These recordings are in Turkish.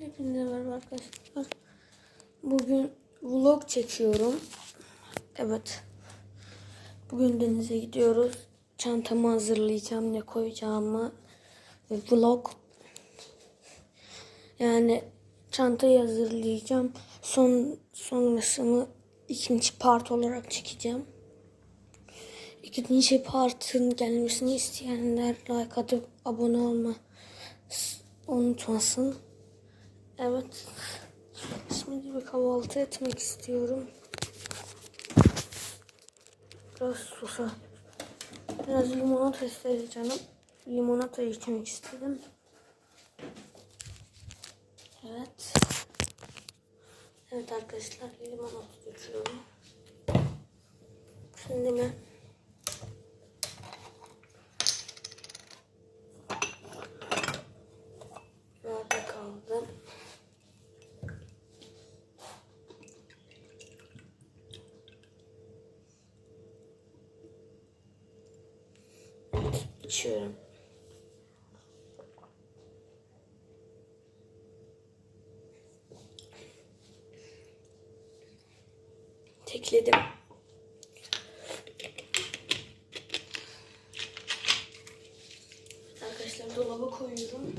Hepinize merhaba arkadaşlar. Bugün vlog çekiyorum. Evet. Bugün denize gidiyoruz. Çantamı hazırlayacağım. Ne koyacağımı. Vlog. Yani çantayı hazırlayacağım. Son sonrasını ikinci part olarak çekeceğim. İkinci partın gelmesini isteyenler like atıp abone olma unutmasın. Evet. Şimdi bir kahvaltı etmek istiyorum. Biraz susa. Biraz limonata istedi canım. Limonata içmek istedim. Evet. Evet arkadaşlar limonata içiyorum. Şimdi ben Nerede kaldım? İçiyorum. Tekledim. Arkadaşlar dolaba koyuyorum.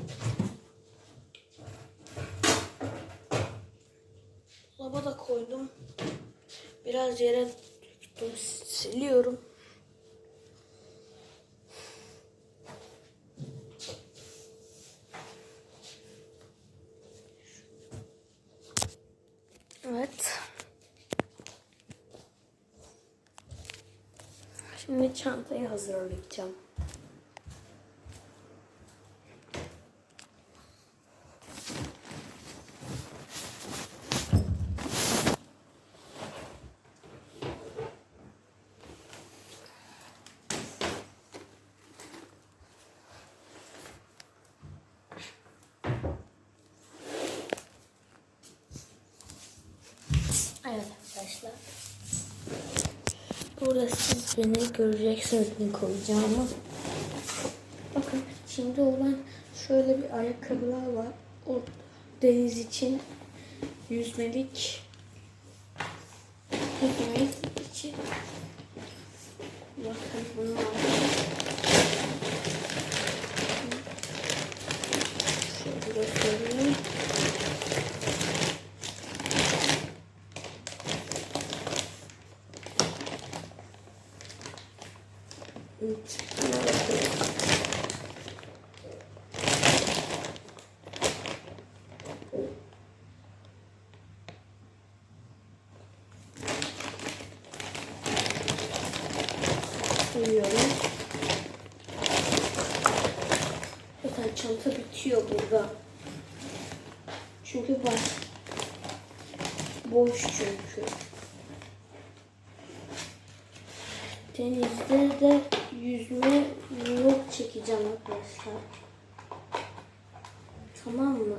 Dolaba da koydum. Biraz yere döktüm. Siliyorum. Evet. Şimdi çantayı hazırlayacağım. Evet arkadaşlar. Burada siz beni göreceksiniz ne koyacağımı. Bakın şimdi olan şöyle bir ayakkabılar var. O deniz için yüzmelik için bakın bunlar şöyle göstereyim. Evet. Koyuyorum. Zaten çanta bitiyor burada. Çünkü var. Boş çünkü. Denizde de yüzme vlog çekeceğim arkadaşlar. Tamam mı?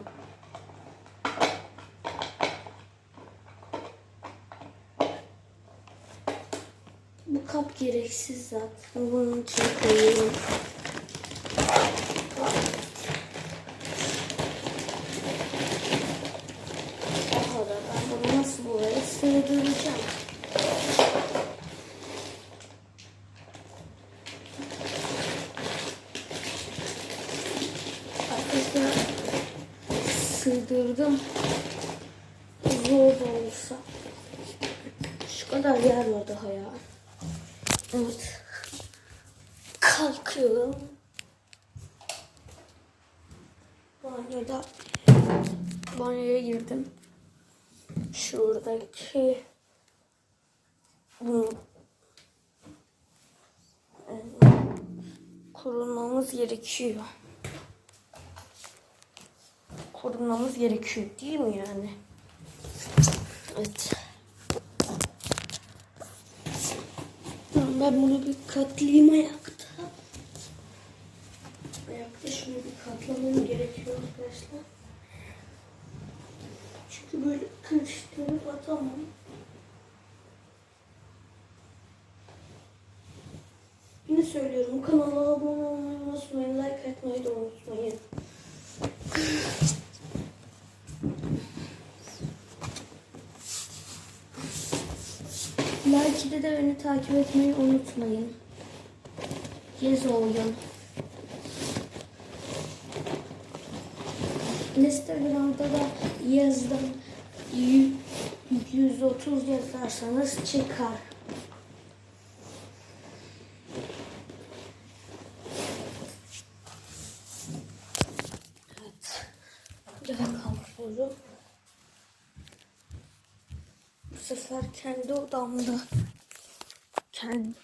Bu kap gereksiz zaten. Bunun için koyuyorum. O kadar. Ben bunu nasıl buraya sığdıracağım? Arkadaşlar sığdırdım. Zor da olsa. Şu kadar daha ya. Evet. Kalkıyorum. Banyoda banyoya girdim. Şuradaki bu e, kurulmamız gerekiyor. Korunmamız gerekiyor değil mi yani? Evet. Tamam, Ben bunu bir katlayayım ayakta. Ayakta şunu bir katlamam gerekiyor arkadaşlar. Çünkü böyle kırıştırıp atamam. Yine söylüyorum kanala abone olmayı unutmayın. Like etmeyi de unutmayın. Belki de beni takip etmeyi unutmayın. Gez oyun. Instagram'da da yazdım. Yü- 130 yazarsanız çıkar. Evet. Buraya kalkıyorum. Bu sefer kendi odamda. Kendi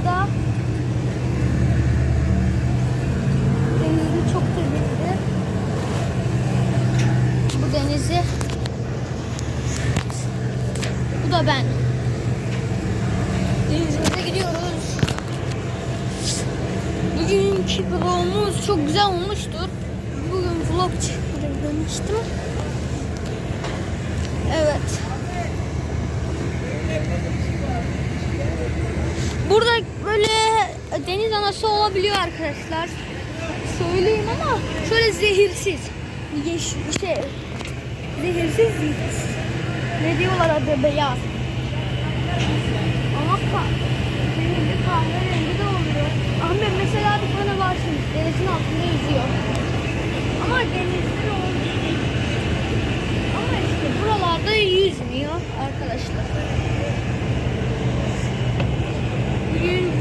Burası Kınalı Ada. Denizi çok temizdi. Bu denizi. Bu da ben. Denizimize gidiyoruz. Bugünkü vlogumuz çok güzel olmuştur. Bugün vlog çekmek demiştim. Evet. Burada böyle deniz anası olabiliyor arkadaşlar. Söyleyeyim ama şöyle zehirsiz. Yeşil şey. Zehirsiz zehirsiz. Ne diyorlar adı beyaz. Ama ka zehirli kahverengi de oluyor. Ahmet mesela bir tane var şimdi denizin altında yüzüyor. Ama denizde de oluyor. Ama işte buralarda yüzmüyor arkadaşlar. Bugün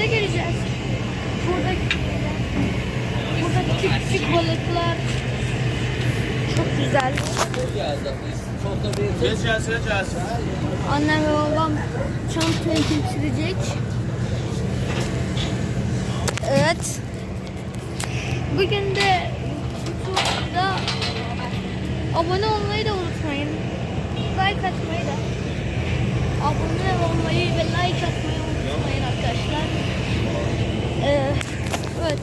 denize gireceğiz. Burada burada küçük küçük balıklar çok güzel. Geçeceğiz, geçeceğiz. Annem ve babam çantayı getirecek. Evet. Bugün de YouTube'da abone olmayı da unutmayın. Like atmayı da. Abone olmayı ve like atmayı unutmayın arkadaşlar. Ee, evet.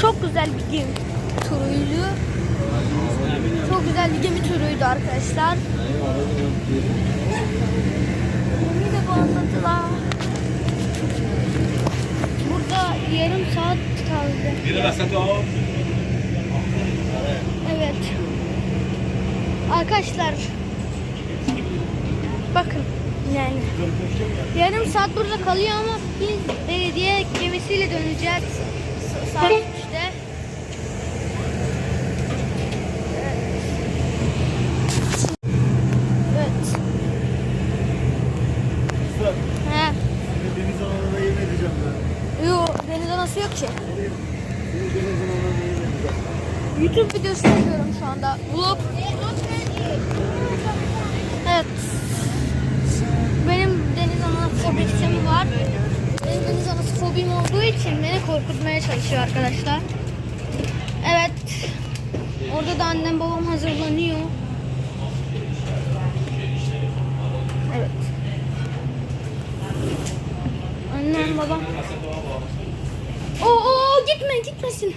Çok güzel bir gemi turuydu. Çok güzel bir gemi turuydu arkadaşlar. Beni de bağladılar. Burada yarım saat kaldı. Evet. Arkadaşlar. Bakın yani. Yarım saat burada kalıyor ama biz belediye gemisiyle döneceğiz. Saat 3'te. Evet. He. Deniz alanına yemin edeceğim ben. Yo deniz anası yok ki. Deniz alanına. YouTube videosu çekiyorum şu anda. Vlog. Evet. Benim deniz anası fobisi var. Benim deniz anası fobim olduğu için korkutmaya çalışıyor arkadaşlar. Evet. Orada da annem babam hazırlanıyor. Evet. Annem babam. Oo, gitme gitmesin.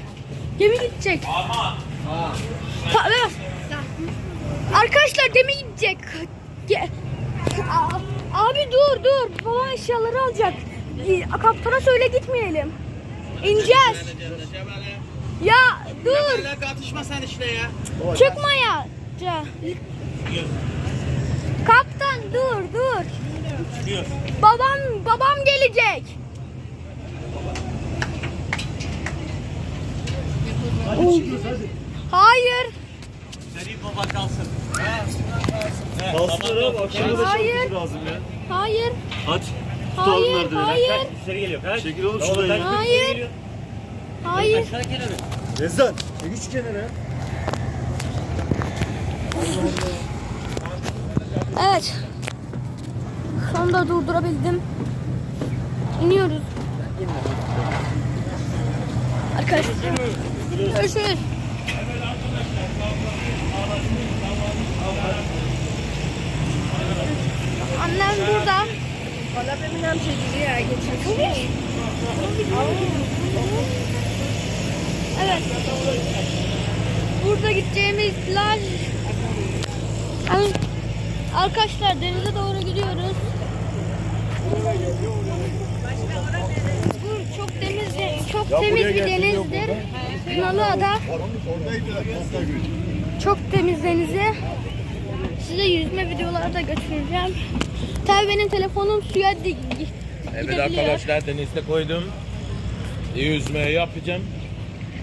Gemi gidecek. Pa-. Arkadaşlar gemi gidecek. Ge- Abi dur dur. Babam eşyaları alacak. Kaptana söyle gitmeyelim. İneceğiz. Ya dur. Atışma sen işte ya. Çıkma ya. Kaptan dur dur. Babam babam gelecek. Hadi çıkıyoruz hadi. Hayır. Seri baba kalsın. Kalsın abi akşama da Hayır. şarkıcı lazım ya. Hayır. Aç. Hayır. Hayır. İçeri geliyor. Kaç. Çekil oğlum şuraya. ya. Hayır. Hayır. Rezan. Çek üç kenara. Evet. Sonunda durdurabildim. İniyoruz. Arkadaşlar. Görüşürüz. Annem burada. Valla benim hem çekici ya geçen Evet. Burada gideceğimiz plaj. Ay, Arkadaşlar denize doğru gidiyoruz. Bu çok temiz, çok temiz bir denizdir. Kınalıada. Çok temiz denizi. Size yüzme videoları da götüreceğim. Tabii benim telefonum suya di- Evet gidebiliyor. arkadaşlar denizde koydum. Yüzmeyi yapacağım.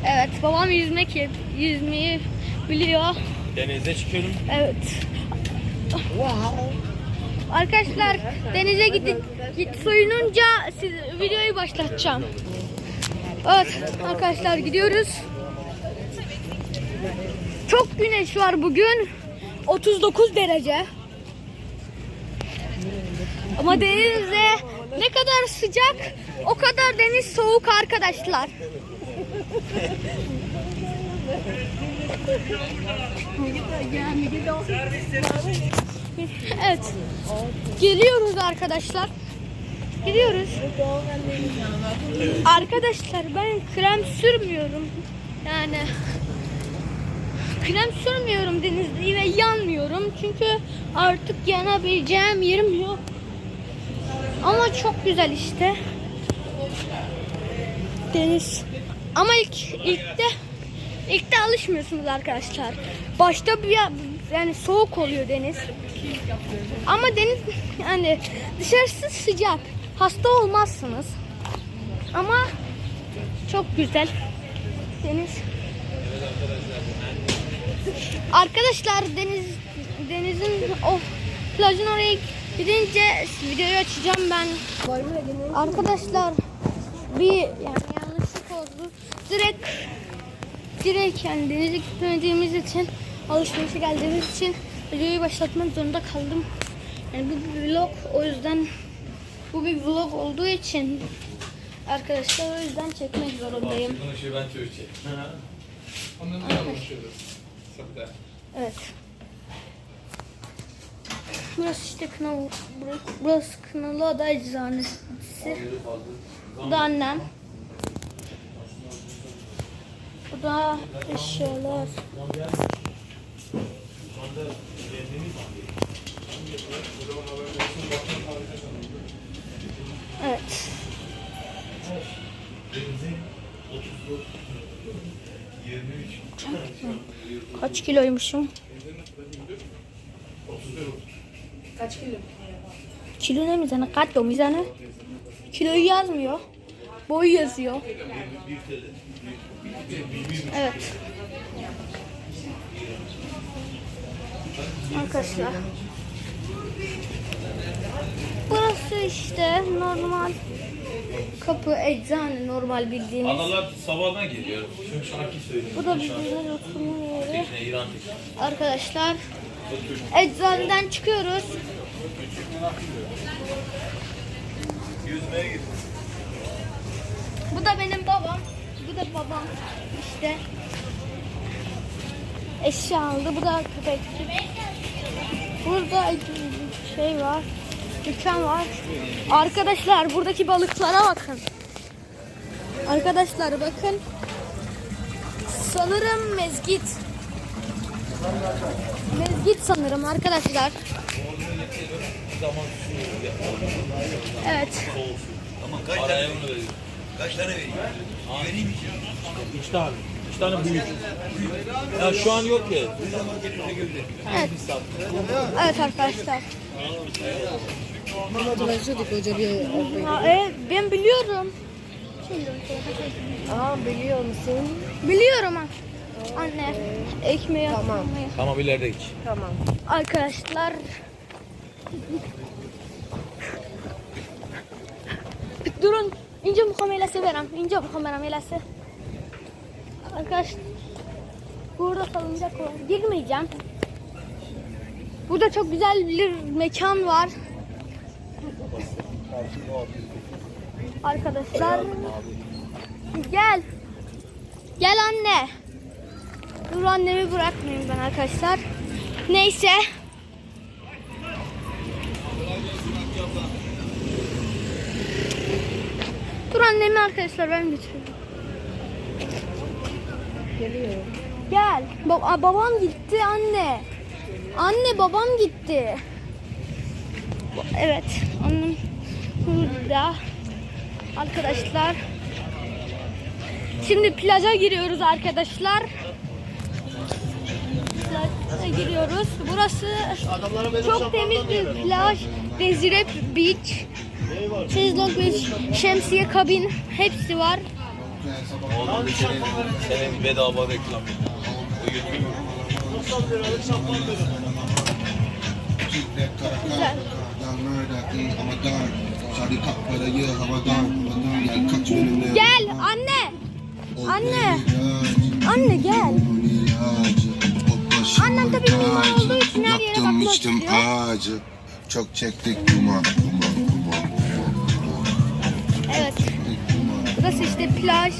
Evet, babam yüzmek yüzmeyi biliyor. Denize çıkıyorum. Evet. Arkadaşlar denize gidip git soyununca siz videoyu başlatacağım. Evet arkadaşlar gidiyoruz. Çok güneş var bugün. 39 derece. Ama denizde ne kadar sıcak o kadar deniz soğuk arkadaşlar. Evet. Geliyoruz arkadaşlar. Gidiyoruz. Arkadaşlar ben krem sürmüyorum. Yani krem sürmüyorum denizde ve yanmıyorum. Çünkü artık yanabileceğim yerim yok. Ama çok güzel işte. Deniz. Ama ilk ilk de ilk de alışmıyorsunuz arkadaşlar. Başta bir yani soğuk oluyor deniz. Ama deniz yani dışarısı sıcak. Hasta olmazsınız. Ama çok güzel. Deniz. Arkadaşlar deniz denizin o plajın oraya gidince videoyu açacağım ben. Arkadaşlar bir yani yanlışlık oldu. Direkt direkt yani denize gitmediğimiz için alışverişe geldiğimiz için videoyu başlatmak zorunda kaldım. Yani bu bir vlog o yüzden bu bir vlog olduğu için arkadaşlar o yüzden çekmek zorundayım. Evet. Burası işte Kınalı, burası, Kınalı Ada Eczanesi. Bu da annem. Bu da eşyalar. Evet. Kaç kiloymuşum? Kaç kilo? Kilo ne mizanı? Kaç o mizanı? Kiloyu yazmıyor. Boyu yazıyor. Evet. Arkadaşlar. Burası işte normal kapı eczane normal bildiğiniz. Adalar sabahdan geliyor. Çünkü şarkı söylüyor. Bu da bildiğiniz oturma yeri. Arkadaşlar eczaneden çıkıyoruz. Bu da benim babam. Bu da babam. İşte eşya aldı. Bu da köpek. Burada şey var. Dükkan var. Arkadaşlar buradaki balıklara bakın. Arkadaşlar bakın. Sanırım mezgit. Mezgit sanırım arkadaşlar. Evet. Araya bunu veriyor. Kaç tane vereyim? Vereyim mi? Üç tane. İki tane büyük. Ya şu an yok ki. Evet. Evet arkadaşlar. Başladık hoca bir Ha, evet, ben biliyorum. Aa biliyor musun? Biliyorum ha. Anne. Ekmeği tamam. Tamam ileride hiç. Tamam. Arkadaşlar. Durun. İnce bu kamerayla severim. İnce bu kamerayla se. Arkadaşlar. Burada salıncak var. Girmeyeceğim. Burada çok güzel bir mekan var. Arkadaşlar. Gel. Gel anne. Dur annemi bırakmayayım ben arkadaşlar. Neyse. Dur annemi arkadaşlar ben götürüyorum. Geliyor. Gel. Ba- Aa, babam gitti anne. Anne babam gitti. Evet. Annem burada. Arkadaşlar. Şimdi plaja giriyoruz arkadaşlar. Giriyoruz. Burası çok temiz bir plaj. Desire Beach. Şezlong Beach, şemsiye kabin hepsi var. Oğlum senin, senin bedava reklam. Güzel. Gel anne. Anne. Anne gel. Annem tabii mimar olduğu için her yere bakmak içtim istiyor. ağacı. Çok çektik duman, duman, duman. Evet. Burası işte plaj.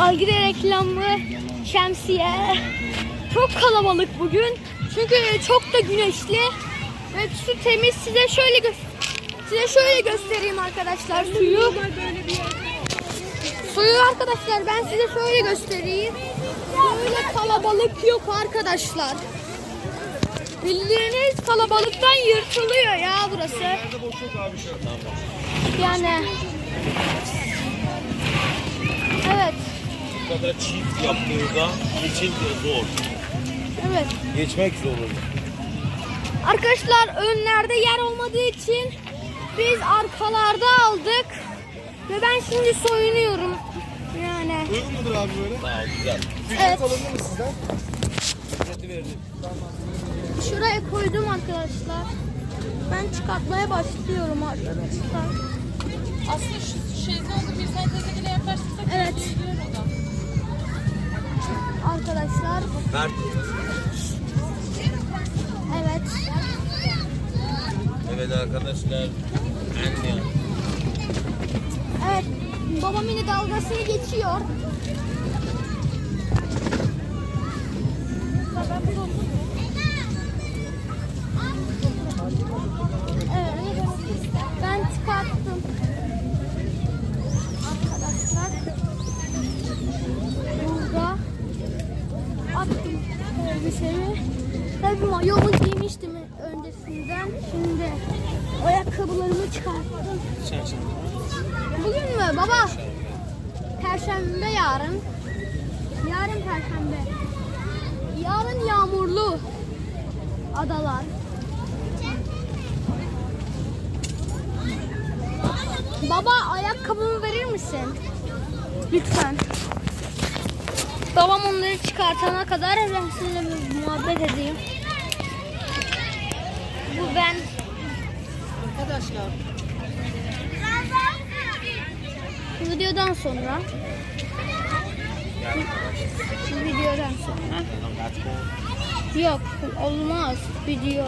Algide reklamı, şemsiye. Çok kalabalık bugün. Çünkü çok da güneşli. Ve su temiz. Size şöyle gö size şöyle göstereyim arkadaşlar suyu. Suyu arkadaşlar ben size şöyle göstereyim. Böyle kalabalık yok arkadaşlar. Bildiğiniz kalabalıktan yırtılıyor ya burası. Yani Evet, bu kadar çift yaptığında de zor. evet. Geçmek zor olur. Arkadaşlar önlerde yer olmadığı için biz arkalarda aldık. Ve ben şimdi soyunuyorum. Yani Uygun mudur abi böyle? Tamam güzel. evet. Alabilir mi sizden? Ücreti verdim. Şuraya koydum arkadaşlar. Ben çıkartmaya başlıyorum arkadaşlar. Aslında şu şezlongu bir sentezine yaklaştırsak Evet. gidiyor o da. Arkadaşlar Mert. evet. Evet arkadaşlar. Anne. Evet. Babam yine dalgasını geçiyor. Ben çıkarttım. Burada attım elbisemi. Tabii mayomu giymiştim öncesinden. Şimdi ayakkabılarımı çıkarttım. Bugün mü baba? Perşembe yarın. Yarın perşembe. Yarın yağmurlu. Adalar. Baba ayakkabımı verir misin? Lütfen. Babam onları çıkartana kadar ben sizinle muhabbet edeyim. Bu ben. Arkadaşlar Videodan sonra. Videodan sonra. Yok olmaz video.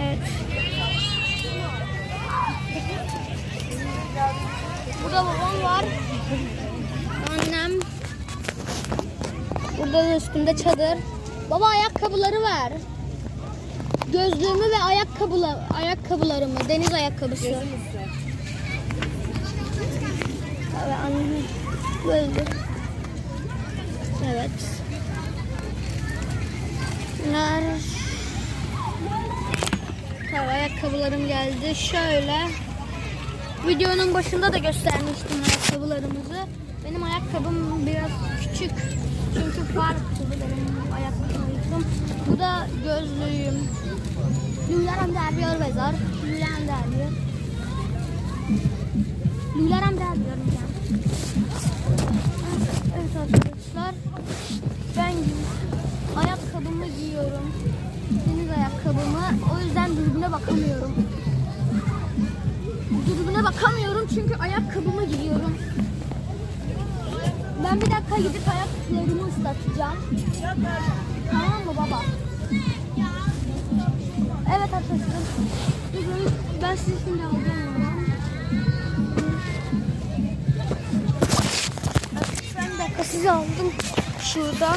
Evet. Burada babam var. Annem. Burada da üstümde çadır. Baba ayakkabıları ver. Gözlüğümü ve ayakkabılar, ayakkabılarımı, deniz ayakkabısı. Evet annem böyle. Evet. Bunlar Tabii ayakkabılarım geldi. Şöyle. Videonun başında da göstermiştim ayakkabılarımızı. Benim ayakkabım biraz küçük. Çünkü farklı benim ayakkabım. Bu da gözlüğüm. Lülerim derbiyor bezar. Lülerim derbiyor. Lülerim derbiyor. Evet arkadaşlar. Ben ayakkabımı giyiyorum. Deniz ayakkabımı. O yüzden dürbüne bakamıyorum. Dürbüne bakamıyorum çünkü ayakkabımı giyiyorum. Ben bir dakika gidip ayaklarımı ıslatacağım. Tamam mı baba? Evet arkadaşlar. Ben sizi şimdi alacağım. Dakika sizi aldım şurada.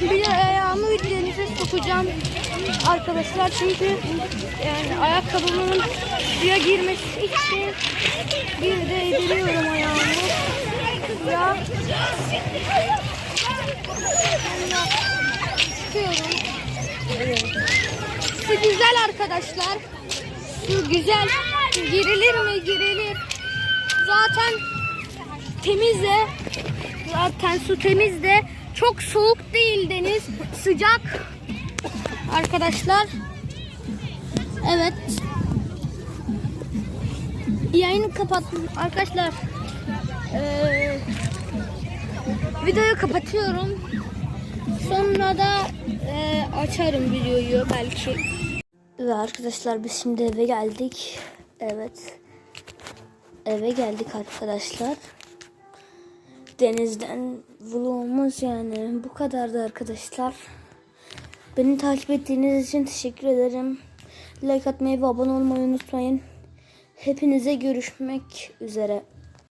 Bir ayağımı denize sokacağım arkadaşlar çünkü yani ayakkabımın suya girmesi için bir değdiriyorum ayağımı. Ya çıkıyorum. Su güzel arkadaşlar. Su güzel. Girilir mi? Girilir. Zaten temiz de zaten su temiz de çok soğuk değil deniz sıcak arkadaşlar evet yayını kapattım arkadaşlar Ee, videoyu kapatıyorum sonra da e, açarım videoyu belki ve arkadaşlar biz şimdi eve geldik evet eve geldik arkadaşlar denizden vlogumuz yani bu kadardı arkadaşlar. Beni takip ettiğiniz için teşekkür ederim. Like atmayı ve abone olmayı unutmayın. Hepinize görüşmek üzere.